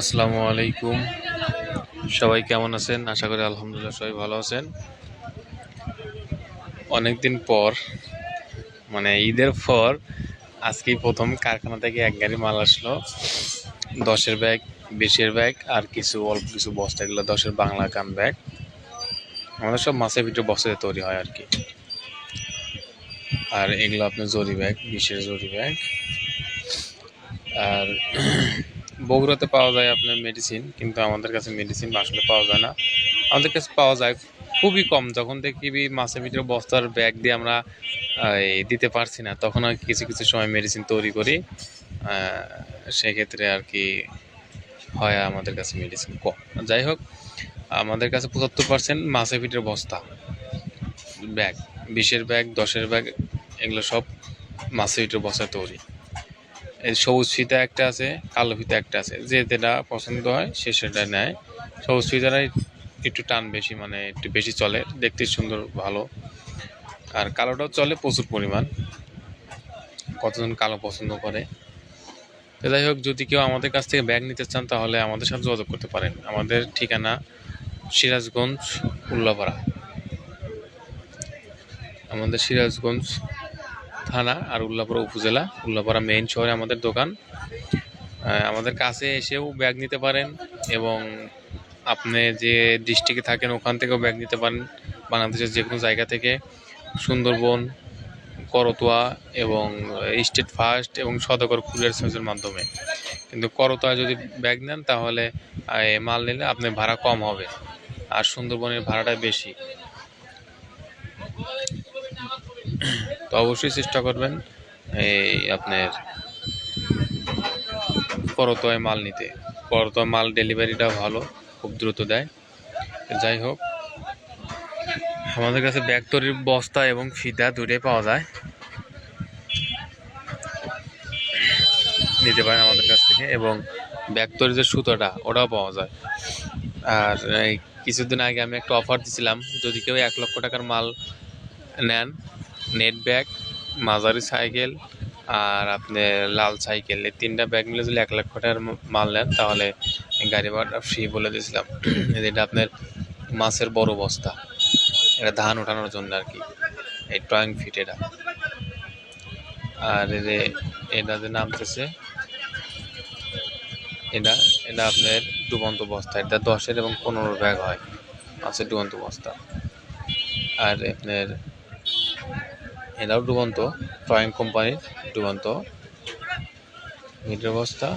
আসসালামু আলাইকুম। সবাই কেমন আছেন? আশা করি আলহামদুলিল্লাহ সবাই ভালো আছেন। অনেকদিন পর মানে ঈদের পর, আজকেই প্রথম কারখানা থেকে এক গাড়ি মাল আসলো। দশের ব্যাগ, বিশের ব্যাগ, আর কিছু, অল্প কিছু বস্তা এগুলো, দশের বাংলা কান ব্যাগ। আমাদের সব মাছের ভিতরে বস্তাতে তৈরি হয় আর কি। আর এগুলো আপনার জরি ব্যাগ, বিশের জরি ব্যাগ। আর বগুড়াতে পাওয়া যায় আপনার মেডিসিন কিন্তু আমাদের কাছে মেডিসিন আসলে পাওয়া যায় না। আমাদের কাছে পাওয়া যায় খুবই কম। যখন দেখবি মাছের ভিতরে বস্তার ব্যাগ দিয়ে আমরা দিতে পারছি না, তখন আর কিছু কিছু সময় মেডিসিন তৈরি করি। সেক্ষেত্রে আর কি হয় আমাদের কাছে মেডিসিন কম। যাই হোক, আমাদের কাছে পঁচাত্তর পার্সেন্ট মাছের ভিতরে বস্তা ব্যাগ বিশের ব্যাগ দশের ব্যাগ এগুলো সব মাছের ভিতরে বস্তা তৈরি। এই সবুজ ফিতা একটা আছে, কালো ফিতা একটা আছে। যে যেটা পছন্দ হয় সে সেটা নেয়। সবুজ ফিতাটাই একটু টান বেশি মানে একটু বেশি চলে। দেখতে সুন্দর, ভালো। আর কালোটাও চলে, প্রচুর পরিমাণ। কতজন কালো পছন্দ করে। তো যাই হোক, যদি কেউ আমাদের কাছ থেকে ব্যাগ নিতে চান, তাহলে আমাদের সাথে যোগাযোগ করতে পারেন। আমাদের ঠিকানা সিরাজগঞ্জ, উল্লাপাড়া। আমাদের সিরাজগঞ্জ থানা আর উল্লাপাড়া উপজেলা। উল্লাপাড়া মেইন শহরে আমাদের দোকান। আমাদের কাছে এসেও ব্যাগ নিতে পারেন এবং আপনি যে ডিস্ট্রিক্টে থাকেন ওখান থেকেও ব্যাগ নিতে পারেন। বাংলাদেশের যে কোনো জায়গা থেকে সুন্দরবন, করতোয়া এবং স্টেট ফার্স্ট এবং সদগর কুরিয়ার সার্ভিসের মাধ্যমে। কিন্তু করতোয়া যদি ব্যাগ নেন তাহলে মাল নিলে আপনার ভাড়া কম হবে। আর সুন্দরবনের ভাড়াটা বেশি। অবশ্যই চেষ্টা করবেন এই আপনার করতোয় মাল নিতে। করতোয় মাল ডেলিভারিটা ভালো, খুব দ্রুত দেয়। যাই হোক, আমাদের কাছে ব্যাগ তৈরির বস্তা এবং ফিতা দুটোই পাওয়া যায়। নিতে পারেন আমাদের কাছ থেকে এবং ব্যাগ তৈরির যে সুতোটা, ওটাও পাওয়া যায়। আর কিছুদিন আগে আমি একটা অফার দিছিলাম, যদি কেউ এক লক্ষ টাকার মাল নেন নেট ব্যাগ, মাঝারি সাইকেল আর আপনি লাল সাইকেল। এই তিনটা ব্যাগ মিলে যদি এক লাখ টাকার মাল নেন, তাহলে গাড়ি ভাড়া ফ্রি বলে দিয়েছিলাম। এটা আপনার মাছের বড় বস্তা। এটা ধান ওঠানোর জন্য আর কি। এই ট্রয়িং ফিট এটা। আর যে এটা যে নামতেছে, এটা এটা আপনার ডুবন্ত বস্তা। এটা দশের এবং পনেরো ব্যাগ হয়। মাছের ডুবন্ত বস্তা। আর আপনার এলাও ডুবন্ত প্রাইম কোম্পানির ডুবন্ত মিটার বস্তা